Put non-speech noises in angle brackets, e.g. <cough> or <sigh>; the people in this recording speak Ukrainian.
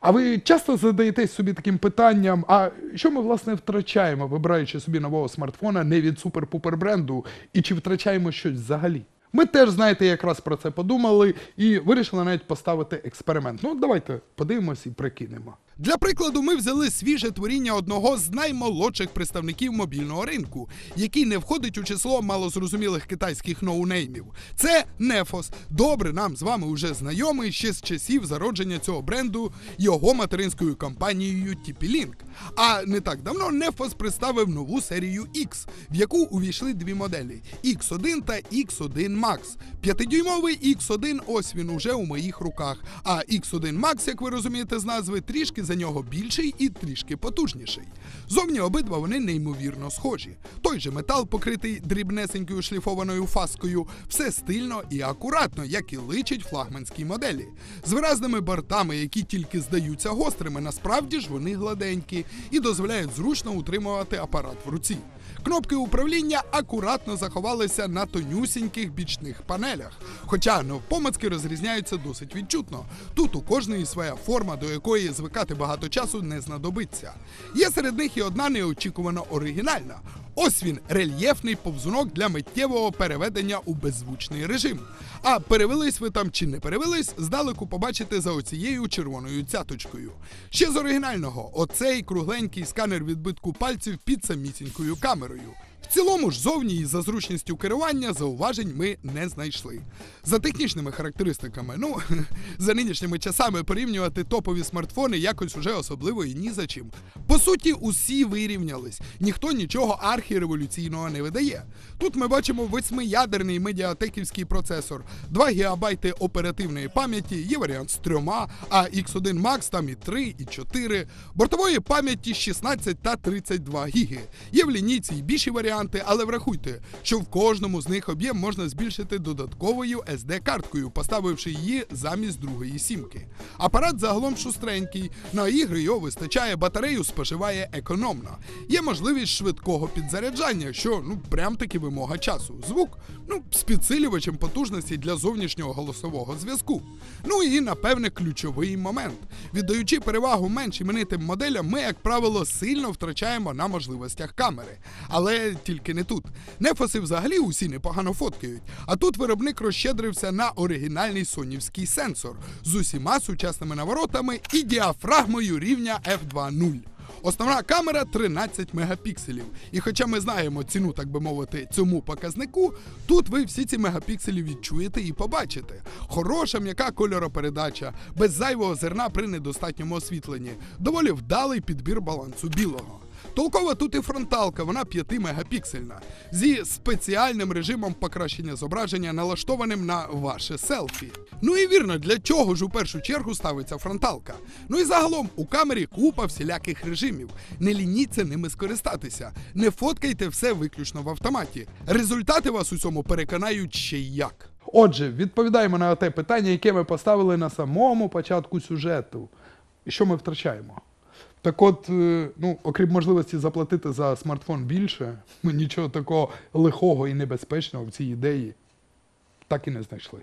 А ви часто задаєтесь собі таким питанням, а що ми власне втрачаємо, вибираючи собі нового смартфона не від супер-пупер бренду, і чи втрачаємо щось взагалі? Ми теж, знаєте, якраз про це подумали і вирішили навіть поставити експеримент. Ну, давайте подивимось і прикинемо. Для прикладу, ми взяли свіже творіння одного з наймолодших представників мобільного ринку, який не входить у число малозрозумілих китайських ноунеймів. Це Нефос. Добре, нам з вами вже знайомий ще з часів зародження цього бренду його материнською компанією TP-Link. А не так давно Нефос представив нову серію X, в яку увійшли дві моделі X1 та X1 Max. П'ятидюймовий X1 ось він уже у моїх руках. А X1 Max, як ви розумієте з назви, трішки за нього більший і трішки потужніший. Зовні обидва вони неймовірно схожі. Той же метал, покритий дрібнесенькою шліфованою фаскою, все стильно і акуратно, як і личить флагманській моделі. З виразними бортами, які тільки здаються гострими, насправді ж вони гладенькі і дозволяють зручно утримувати апарат в руці. Кнопки управління акуратно заховалися на тонюсіньких бічних панелях, хоча навпомацки розрізняються досить відчутно. Тут у кожної своя форма, до якої звикати багато часу не знадобиться. Є серед них і одна неочікувано оригінальна. Ось він рельєфний повзунок для миттєвого переведення у беззвучний режим. А перевелись ви там чи не перевелись, здалеку побачите за оцією червоною цяточкою. Ще з оригінального, оцей кругленький сканер відбитку пальців під самісінькою камерою. В цілому ж зовні і за зручністю керування зауважень ми не знайшли. За технічними характеристиками, ну <laughs> за нинішніми часами порівнювати топові смартфони якось уже особливо і ні за чим. По суті, усі вирівнялись, ніхто нічого архіреволюційного не видає. Тут ми бачимо восьмиядерний медіатеківський процесор, 2 ГБ оперативної пам'яті, є варіант з трьома, а X1 Max там і 3, і 4, бортової пам'яті 16 та 32 гіги. Є в лінійці і більші варіанти, але врахуйте, що в кожному з них об'єм можна збільшити додатковою SD-карткою, поставивши її замість другої сімки. Апарат загалом шустренький, на ігри його вистачає, батарею споживає економно. Є можливість швидкого підзаряджання, що ну прям таки вимога часу. Звук ну з підсилювачем потужності для зовнішнього голосового зв'язку. Ну і напевне ключовий момент. Віддаючи перевагу менш іменитим моделям, ми, як правило, сильно втрачаємо на можливостях камери. Але тільки не тут. Нефоси взагалі усі непогано фоткають. А тут виробник розщедрився на оригінальний сонівський сенсор з усіма сучасними наворотами і діафрагмою рівня F2.0. Основна камера 13 мегапікселів. І хоча ми знаємо ціну, так би мовити, цьому показнику, тут ви всі ці мегапікселі відчуєте і побачите. Хороша м'яка кольоропередача, без зайвого зерна при недостатньому освітленні, доволі вдалий підбір балансу білого. Толкова тут і фронталка, вона 5 мегапіксельна, зі спеціальним режимом покращення зображення, налаштованим на ваше селфі. Ну і вірно, для чого ж у першу чергу ставиться фронталка. Ну і загалом у камері купа всіляких режимів. Не лініться ними скористатися. Не фоткайте все виключно в автоматі. Результати вас у цьому переконають ще як. Отже, відповідаємо на те питання, яке ми поставили на самому початку сюжету. Що ми втрачаємо? Так от, е, ну, окрім можливості заплатити за смартфон більше, ми нічого такого лихого і небезпечного в цій ідеї так і не знайшли.